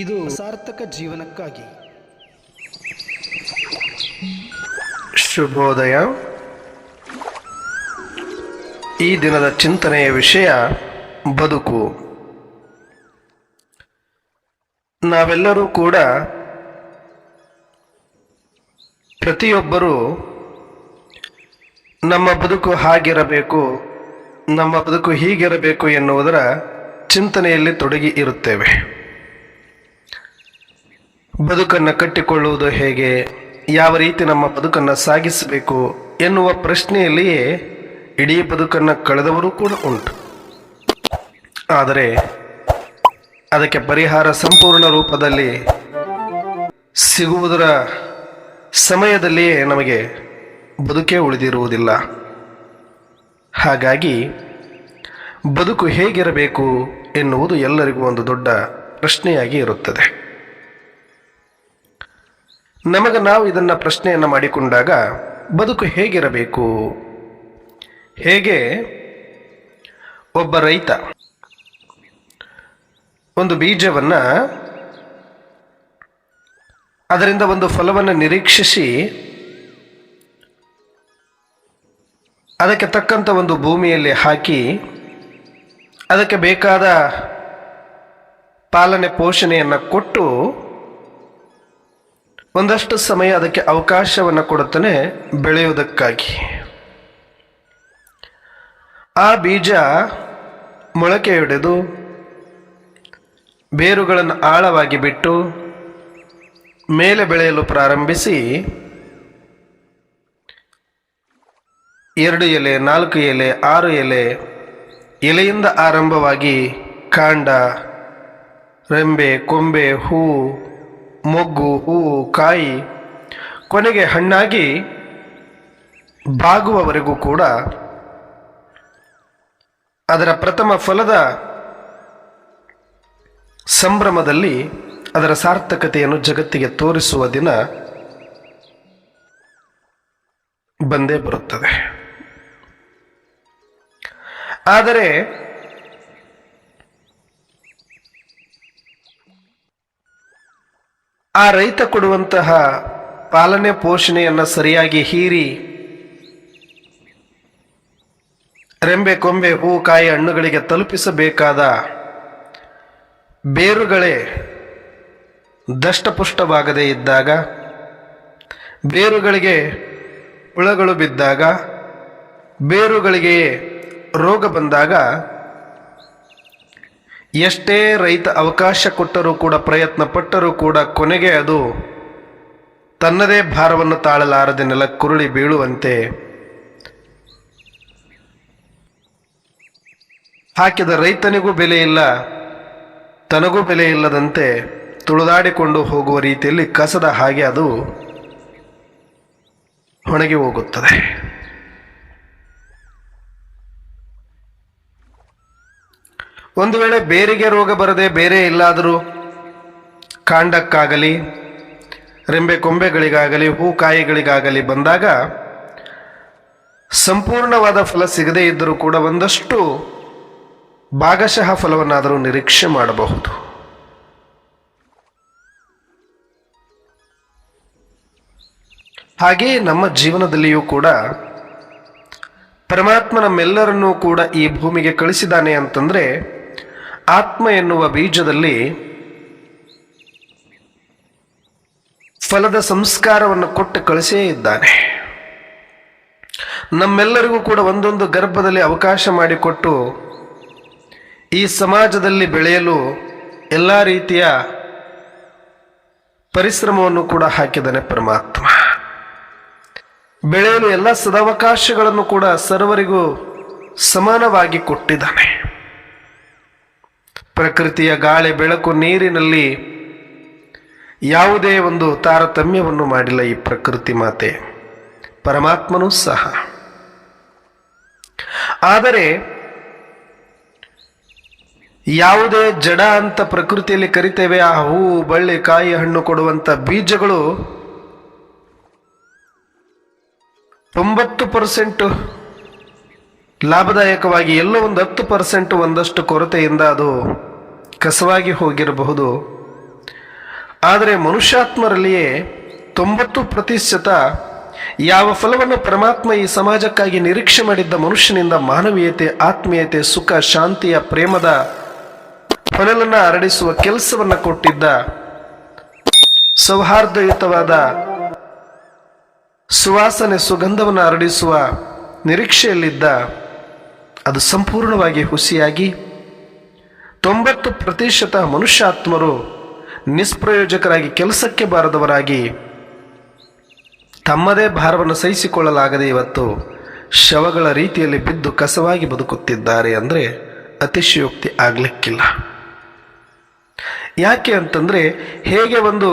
ಇದು ಸಾರ್ಥಕ ಜೀವನಕ್ಕಾಗಿ. ಶುಭೋದಯ. ಈ ದಿನದ ಚಿಂತನೆಯ ವಿಷಯ ಬದುಕು. ನಾವೆಲ್ಲರೂ ಕೂಡ ಪ್ರತಿಯೊಬ್ಬರೂ ನಮ್ಮ ಬದುಕು ಹಾಗಿರಬೇಕು, ನಮ್ಮ ಬದುಕು ಹೀಗಿರಬೇಕು ಎನ್ನುವುದರ ಚಿಂತನೆಯಲ್ಲಿ ತೊಡಗಿ ಇರುತ್ತೇವೆ. ಬದುಕನ್ನು ಕಟ್ಟಿಕೊಳ್ಳುವುದು ಹೇಗೆ? ಯಾವ ರೀತಿ ನಮ್ಮ ಬದುಕನ್ನು ಸಾಗಿಸಬೇಕು ಎನ್ನುವ ಪ್ರಶ್ನೆಯಲ್ಲಿಯೇ ಇಡೀ ಬದುಕನ್ನು ಕಳೆದವರು ಕೂಡ ಉಂಟು. ಆದರೆ ಅದಕ್ಕೆ ಪರಿಹಾರ ಸಂಪೂರ್ಣ ರೂಪದಲ್ಲಿ ಸಿಗುವುದರ ಸಮಯದಲ್ಲಿಯೇ ನಮಗೆ ಬದುಕೇ ಉಳಿದಿರುವುದಿಲ್ಲ. ಹಾಗಾಗಿ ಬದುಕು ಹೇಗಿರಬೇಕು ಎನ್ನುವುದು ಎಲ್ಲರಿಗೂ ಒಂದು ದೊಡ್ಡ ಪ್ರಶ್ನೆಯಾಗಿ ಇರುತ್ತದೆ. ನಮಗೆ ನಾವು ಇದನ್ನು ಪ್ರಶ್ನೆಯನ್ನು ಮಾಡಿಕೊಂಡಾಗ ಬದುಕು ಹೇಗಿರಬೇಕು? ಹೇಗೆ? ಒಬ್ಬ ರೈತ ಒಂದು ಬೀಜವನ್ನು ಅದರಿಂದ ಒಂದು ಫಲವನ್ನು ನಿರೀಕ್ಷಿಸಿ ಅದಕ್ಕೆ ತಕ್ಕಂಥ ಒಂದು ಭೂಮಿಯಲ್ಲಿ ಹಾಕಿ ಅದಕ್ಕೆ ಬೇಕಾದ ಪಾಲನೆ ಪೋಷಣೆಯನ್ನು ಕೊಟ್ಟು ಒಂದಷ್ಟು ಸಮಯ ಅದಕ್ಕೆ ಅವಕಾಶವನ್ನು ಕೊಡುತ್ತಾನೆ ಬೆಳೆಯುವುದಕ್ಕಾಗಿ. ಆ ಬೀಜ ಮೊಳಕೆ ಹೊಡೆದು ಬೇರುಗಳನ್ನು ಆಳವಾಗಿ ಬಿಟ್ಟು ಮೇಲೆ ಬೆಳೆಯಲು ಪ್ರಾರಂಭಿಸಿ ಎರಡು ಎಲೆ, ನಾಲ್ಕು ಎಲೆ, ಆರು ಎಲೆ, ಎಲೆಯಿಂದ ಆರಂಭವಾಗಿ ಕಾಂಡ, ರೆಂಬೆ, ಕೊಂಬೆ, ಹೂ ಮೊಗ್ಗು, ಹೂವು, ಕಾಯಿ ಕೊನೆಗೆ ಹಣ್ಣಾಗಿ ಬಾಗುವವರೆಗೂ ಕೂಡ ಅದರ ಪ್ರಥಮ ಫಲದ ಸಂಭ್ರಮದಲ್ಲಿ ಅದರ ಸಾರ್ಥಕತೆಯನ್ನು ಜಗತ್ತಿಗೆ ತೋರಿಸುವ ದಿನ ಬಂದೇ ಬರುತ್ತದೆ. ಆದರೆ ಆ ರೈತ ಕೊಡುವಂತಹ ಪಾಲನೆ ಪೋಷಣೆಯನ್ನು ಸರಿಯಾಗಿ ಹೀರಿ ರೆಂಬೆ, ಕೊಂಬೆ ಹೂ ಕಾಯಿ ಹಣ್ಣುಗಳಿಗೆ ತಲುಪಿಸಬೇಕಾದ ಬೇರುಗಳೇ ದಷ್ಟಪುಷ್ಟವಾಗದೇ ಇದ್ದಾಗ, ಬೇರುಗಳಿಗೆ ಹುಳಗಳು ಬಿದ್ದಾಗ ಬೇರುಗಳಿಗೆ ರೋಗ ಬಂದಾಗ ಎಷ್ಟೇ ರೈತ ಅವಕಾಶ ಕೊಟ್ಟರೂ ಕೂಡ, ಪ್ರಯತ್ನ ಪಟ್ಟರೂ ಕೂಡ ಕೊನೆಗೆ ಅದು ತನ್ನದೇ ಭಾರವನ್ನು ತಾಳಲಾರದೆ ನೆಲ ಕುರುಳಿ ಬೀಳುವಂತೆ ಹಾಕಿದ ರೈತನಿಗೂ ಬೆಲೆ ಇಲ್ಲ, ತನಗೂ ಬೆಲೆ ಇಲ್ಲದಂತೆ ತುಳಿದಾಡಿಕೊಂಡು ಹೋಗುವ ರೀತಿಯಲ್ಲಿ ಕಸದ ಹಾಗೆ ಅದು ಹೊಣಗಿ ಹೋಗುತ್ತದೆ. ಒಂದು ವೇಳೆ ಬೇರಿಗೆ ರೋಗ ಬರದೆ ಬೇರೆ ಎಲ್ಲಾದರೂ ಕಾಂಡಕ್ಕಾಗಲಿ, ರೆಂಬೆ ಕೊಂಬೆಗಳಿಗಾಗಲಿ, ಹೂ ಕಾಯಿಗಳಿಗಾಗಲಿ ಬಂದಾಗ ಸಂಪೂರ್ಣವಾದ ಫಲ ಸಿಗದೇ ಇದ್ದರೂ ಕೂಡ ಒಂದಷ್ಟು ಭಾಗಶಃ ಫಲವನ್ನಾದರೂ ನಿರೀಕ್ಷೆ ಮಾಡಬಹುದು. ಹಾಗೆಯೇ ನಮ್ಮ ಜೀವನದಲ್ಲಿಯೂ ಕೂಡ ಪರಮಾತ್ಮ ನಮ್ಮೆಲ್ಲರನ್ನೂ ಕೂಡ ಈ ಭೂಮಿಗೆ ಕಳಿಸಿದ್ದಾನೆ ಅಂತಂದ್ರೆ ಆತ್ಮ ಎನ್ನುವ ಬೀಜದಲ್ಲಿ ಫಲದ ಸಂಸ್ಕಾರವನ್ನು ಕೊಟ್ಟು ಕಳಿಸೇ ಇದ್ದಾನೆ. ನಮ್ಮೆಲ್ಲರಿಗೂ ಕೂಡ ಒಂದೊಂದು ಗರ್ಭದಲ್ಲಿ ಅವಕಾಶ ಮಾಡಿಕೊಟ್ಟು ಈ ಸಮಾಜದಲ್ಲಿ ಬೆಳೆಯಲು ಎಲ್ಲ ರೀತಿಯ ಪರಿಶ್ರಮವನ್ನು ಕೂಡ ಹಾಕಿದ್ದಾನೆ ಪರಮಾತ್ಮ. ಬೆಳೆಯಲು ಎಲ್ಲ ಸದಾವಕಾಶಗಳನ್ನು ಕೂಡ ಸರ್ವರಿಗೂ ಸಮಾನವಾಗಿ ಕೊಟ್ಟಿದ್ದಾನೆ. ಪ್ರಕೃತಿಯ ಗಾಳಿ, ಬೆಳಕು, ನೀರಿನಲ್ಲಿ ಯಾವುದೇ ಒಂದು ತಾರತಮ್ಯವನ್ನು ಮಾಡಿಲ್ಲ ಈ ಪ್ರಕೃತಿ ಮಾತೆ. ಪರಮಾತ್ಮನೂ ಸಹ. ಆದರೆ ಯಾವುದೇ ಜಡ ಅಂತ ಪ್ರಕೃತಿಯಲ್ಲಿ ಕರಿತೇವೆ, ಆ ಹೂವು ಬಳ್ಳಿ, ಕಾಯಿ, ಹಣ್ಣು ಕೊಡುವಂತ ಬೀಜಗಳು ತೊಂಬತ್ತು ಪರ್ಸೆಂಟ್ ಲಾಭದಾಯಕವಾಗಿ ಎಲ್ಲೋ ಒಂದು ಹತ್ತು ಪರ್ಸೆಂಟ್ ಒಂದಷ್ಟು ಕೊರತೆಯಿಂದ ಅದು ಕಸವಾಗಿ ಹೋಗಿರಬಹುದು. ಆದರೆ ಮನುಷ್ಯಾತ್ಮರಲ್ಲಿಯೇ ತೊಂಬತ್ತು ಪ್ರತಿಶತ ಯಾವ ಫಲವನ್ನು ಪರಮಾತ್ಮ ಈ ಸಮಾಜಕ್ಕಾಗಿ ನಿರೀಕ್ಷೆ ಮಾಡಿದ್ದ ಮನುಷ್ಯನಿಂದ ಮಾನವೀಯತೆ, ಆತ್ಮೀಯತೆ, ಸುಖ, ಶಾಂತಿಯ, ಪ್ರೇಮದ ಹೊನಲನ್ನು ಹರಡಿಸುವ ಕೆಲಸವನ್ನು ಕೊಟ್ಟಿದ್ದ ಸೌಹಾರ್ದಯುತವಾದ ಸುವಾಸನೆ ಸುಗಂಧವನ್ನು ಹರಡಿಸುವ ನಿರೀಕ್ಷೆಯಲ್ಲಿದ್ದ, ಅದು ಸಂಪೂರ್ಣವಾಗಿ ಹುಸಿಯಾಗಿ ತೊಂಬತ್ತು ಪ್ರತಿಶತ ಮನುಷ್ಯಾತ್ಮರು ನಿಸ್ಪ್ರಯೋಜಕರಾಗಿ ಕೆಲಸಕ್ಕೆ ಬಾರದವರಾಗಿ ತಮ್ಮದೇ ಭಾರವನ್ನು ಸಹಿಸಿಕೊಳ್ಳಲಾಗದೆ ಇವತ್ತು ಶವಗಳ ರೀತಿಯಲ್ಲಿ ಬಿದ್ದು ಕಸವಾಗಿ ಬದುಕುತ್ತಿದ್ದಾರೆ ಅಂದರೆ ಅತಿಶಯೋಕ್ತಿ ಆಗಲಿಕ್ಕಿಲ್ಲ. ಯಾಕೆ ಅಂತಂದರೆ ಹೇಗೆ ಒಂದು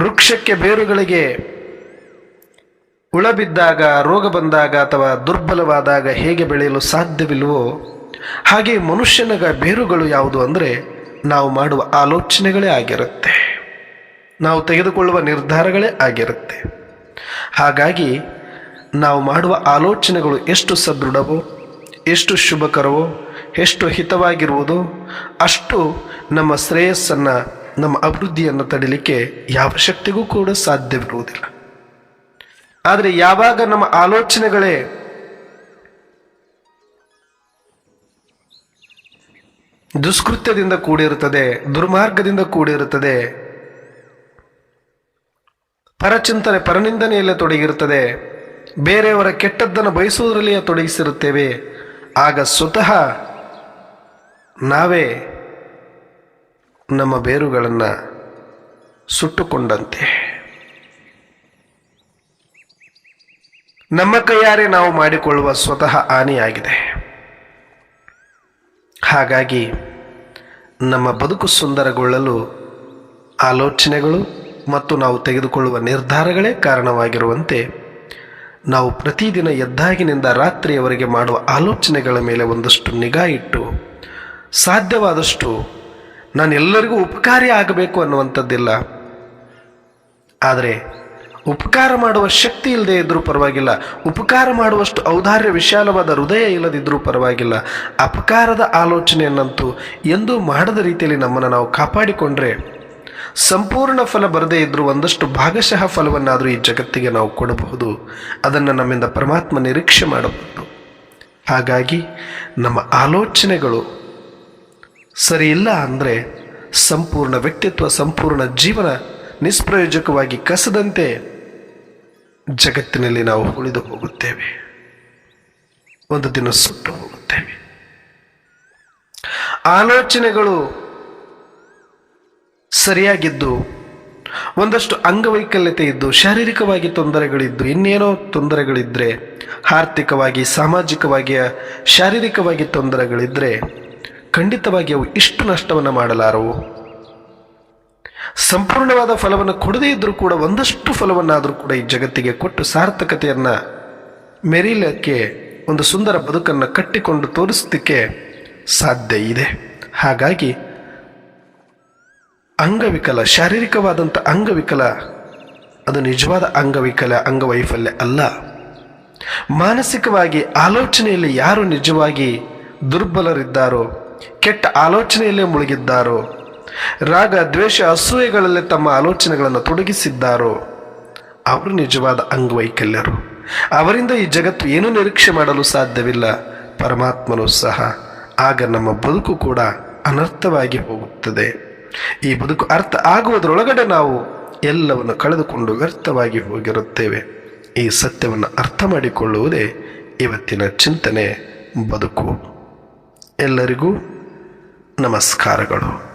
ವೃಕ್ಷಕ್ಕೆ ಬೇರುಗಳಿಗೆ ಉಳಬಿದ್ದಾಗ ಬಿದ್ದಾಗ, ರೋಗ ಬಂದಾಗ ಅಥವಾ ದುರ್ಬಲವಾದಾಗ ಹೇಗೆ ಬೆಳೆಯಲು ಸಾಧ್ಯವಿಲ್ವೋ ಹಾಗೆ ಮನುಷ್ಯನ ಬೇರುಗಳು ಯಾವುದು ಅಂದರೆ ನಾವು ಮಾಡುವ ಆಲೋಚನೆಗಳೇ ಆಗಿರುತ್ತೆ. ನಾವು ತೆಗೆದುಕೊಳ್ಳುವ ನಿರ್ಧಾರಗಳೇ ಆಗಿರುತ್ತೆ. ಹಾಗಾಗಿ ನಾವು ಮಾಡುವ ಆಲೋಚನೆಗಳು ಎಷ್ಟು ಸದೃಢವೋ, ಎಷ್ಟು ಶುಭಕರವೋ, ಎಷ್ಟು ಹಿತವಾಗಿರುವುದೋ, ಅಷ್ಟು ನಮ್ಮ ಶ್ರೇಯಸ್ಸನ್ನು, ನಮ್ಮ ಅಭಿವೃದ್ಧಿಯನ್ನು ತಡಿಲಿಕ್ಕೆ ಯಾವ ಶಕ್ತಿಗೂ ಕೂಡ ಸಾಧ್ಯವಿರುವುದಿಲ್ಲ. ಆದರೆ ಯಾವಾಗ ನಮ್ಮ ಆಲೋಚನೆಗಳೇ ದುಷ್ಕೃತ್ಯದಿಂದ ಕೂಡಿರುತ್ತದೆ, ದುರ್ಮಾರ್ಗದಿಂದ ಕೂಡಿರುತ್ತದೆ. ಪರಚಿಂತನೆ, ಪರನಿಂದನೆಯಲ್ಲೇ ತೊಡಗಿರುತ್ತದೆ. ಬೇರೆಯವರ ಕೆಟ್ಟದ್ದನ್ನು ಬಯಸುವುದರಲ್ಲಿಯೇ ತೊಡಗಿಸಿರುತ್ತೇವೆ. ಆಗ ಸ್ವತಃ ನಾವೇ ನಮ್ಮ ಬೇರುಗಳನ್ನು ಸುಟ್ಟುಕೊಂಡಂತೆ. ನಮ್ಮ ಕೈಯಾರೆ ನಾವು ಮಾಡಿಕೊಳ್ಳುವ ಸ್ವತಃ ಹಾನಿಯಾಗಿದೆ. ಹಾಗಾಗಿ ನಮ್ಮ ಬದುಕು ಸುಂದರಗೊಳ್ಳಲು ಆಲೋಚನೆಗಳು ಮತ್ತು ನಾವು ತೆಗೆದುಕೊಳ್ಳುವ ನಿರ್ಧಾರಗಳೇ ಕಾರಣವಾಗಿರುವಂತೆ ನಾವು ಪ್ರತಿದಿನ ಎದ್ದಾಗಿನಿಂದ ರಾತ್ರಿಯವರೆಗೆ ಮಾಡುವ ಆಲೋಚನೆಗಳ ಮೇಲೆ ಒಂದಷ್ಟು ನಿಗಾ ಇಟ್ಟು ಸಾಧ್ಯವಾದಷ್ಟು ನಾನೆಲ್ಲರಿಗೂ ಉಪಕಾರಿ ಆಗಬೇಕು ಅನ್ನುವಂಥದ್ದಿಲ್ಲ. ಆದರೆ ಉಪಕಾರ ಮಾಡುವ ಶಕ್ತಿ ಇಲ್ಲದೆ ಇದ್ದರೂ ಪರವಾಗಿಲ್ಲ. ಉಪಕಾರ ಮಾಡುವಷ್ಟು ಔದಾರ್ಯ ವಿಶಾಲವಾದ ಹೃದಯ ಇಲ್ಲದಿದ್ದರೂ ಪರವಾಗಿಲ್ಲ. ಅಪಕಾರದ ಆಲೋಚನೆಯನ್ನಂತೂ ಎಂದೂ ಮಾಡದ ರೀತಿಯಲ್ಲಿ ನಮ್ಮನ್ನು ನಾವು ಕಾಪಾಡಿಕೊಂಡ್ರೆ ಸಂಪೂರ್ಣ ಫಲ ಬರದೇ ಇದ್ದರೂ ಒಂದಷ್ಟು ಭಾಗಶಃ ಫಲವನ್ನಾದರೂ ಈ ಜಗತ್ತಿಗೆ ನಾವು ಕೊಡಬಹುದು. ಅದನ್ನು ನಮ್ಮಿಂದ ಪರಮಾತ್ಮ ನಿರೀಕ್ಷೆ ಮಾಡಬಹುದು. ಹಾಗಾಗಿ ನಮ್ಮ ಆಲೋಚನೆಗಳು ಸರಿ ಇಲ್ಲ ಅಂದರೆ ಸಂಪೂರ್ಣ ವ್ಯಕ್ತಿತ್ವ, ಸಂಪೂರ್ಣ ಜೀವನ ನಿಸ್ಪ್ರಯೋಜಕವಾಗಿ ಕಸದಂತೆ ಜಗತ್ತಿನಲ್ಲಿ ನಾವು ಉಳಿದು ಹೋಗುತ್ತೇವೆ. ಒಂದು ದಿನ ಸುಟ್ಟು ಹೋಗುತ್ತೇವೆ. ಆಲೋಚನೆಗಳು ಸರಿಯಾಗಿದ್ದು, ಒಂದಷ್ಟು ಅಂಗವೈಕಲ್ಯತೆ ಇದ್ದು, ಶಾರೀರಿಕವಾಗಿ ತೊಂದರೆಗಳಿದ್ದು, ಇನ್ನೇನೋ ತೊಂದರೆಗಳಿದ್ದರೆ ಆರ್ಥಿಕವಾಗಿ, ಸಾಮಾಜಿಕವಾಗಿ, ಶಾರೀರಿಕವಾಗಿ ತೊಂದರೆಗಳಿದ್ದರೆ ಖಂಡಿತವಾಗಿ ಅವು ಇಷ್ಟು ನಷ್ಟವನ್ನು ಮಾಡಲಾರವು. ಸಂಪೂರ್ಣವಾದ ಫಲವನ್ನು ಕೊಡದೇ ಇದ್ದರೂ ಕೂಡ ಒಂದಷ್ಟು ಫಲವನ್ನಾದರೂ ಕೂಡ ಈ ಜಗತ್ತಿಗೆ ಕೊಟ್ಟು ಸಾರ್ಥಕತೆಯನ್ನು ಮೆರೀಲಕ್ಕೆ, ಒಂದು ಸುಂದರ ಬದುಕನ್ನು ಕಟ್ಟಿಕೊಂಡು ತೋರಿಸಲಿಕ್ಕೆ ಸಾಧ್ಯ ಇದೆ. ಹಾಗಾಗಿ, ಅಂಗವಿಕಲ, ಶಾರೀರಿಕವಾದಂಥ ಅಂಗವಿಕಲ, ಅದು ನಿಜವಾದ ಅಂಗವಿಕಲ, ಅಂಗವೈಫಲ್ಯ ಅಲ್ಲ. ಮಾನಸಿಕವಾಗಿ ಆಲೋಚನೆಯಲ್ಲಿ ಯಾರು ನಿಜವಾಗಿ ದುರ್ಬಲರಿದ್ದಾರೋ, ಕೆಟ್ಟ ಆಲೋಚನೆಯಲ್ಲೇ ಮುಳುಗಿದ್ದಾರೋ ರಾಗ, ದ್ವೇಷ, ಅಸೂಯೆಗಳಲ್ಲಿ ತಮ್ಮ ಆಲೋಚನೆಗಳನ್ನು ತೊಡಗಿಸಿದ್ದಾರೋ, ಅವರು ನಿಜವಾದ ಅಂಗವೈಕಲ್ಯರು. ಅವರಿಂದ ಈ ಜಗತ್ತು ಏನು ನಿರೀಕ್ಷೆ ಮಾಡಲು ಸಾಧ್ಯವಿಲ್ಲ, ಪರಮಾತ್ಮನು ಸಹ. ಆಗ ನಮ್ಮ ಬದುಕು ಕೂಡ ಅನರ್ಥವಾಗಿ ಹೋಗುತ್ತದೆ. ಈ ಬದುಕು ಅರ್ಥ ಆಗುವುದರೊಳಗಡೆ ನಾವು ಎಲ್ಲವನ್ನು ಕಳೆದುಕೊಂಡು ವ್ಯರ್ಥವಾಗಿ ಹೋಗಿರುತ್ತೇವೆ. ಈ ಸತ್ಯವನ್ನು ಅರ್ಥ ಮಾಡಿಕೊಳ್ಳುವುದೇ ಇವತ್ತಿನ ಚಿಂತನೆ, ಬದುಕು. ಎಲ್ಲರಿಗೂ ನಮಸ್ಕಾರಗಳು.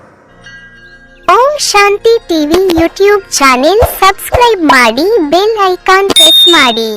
Shanti TV YouTube channel subscribe ಮಾಡಿ ಬೆಲ್ ಐಕಾನ್ ಪ್ರೆಸ್ ಮಾಡಿ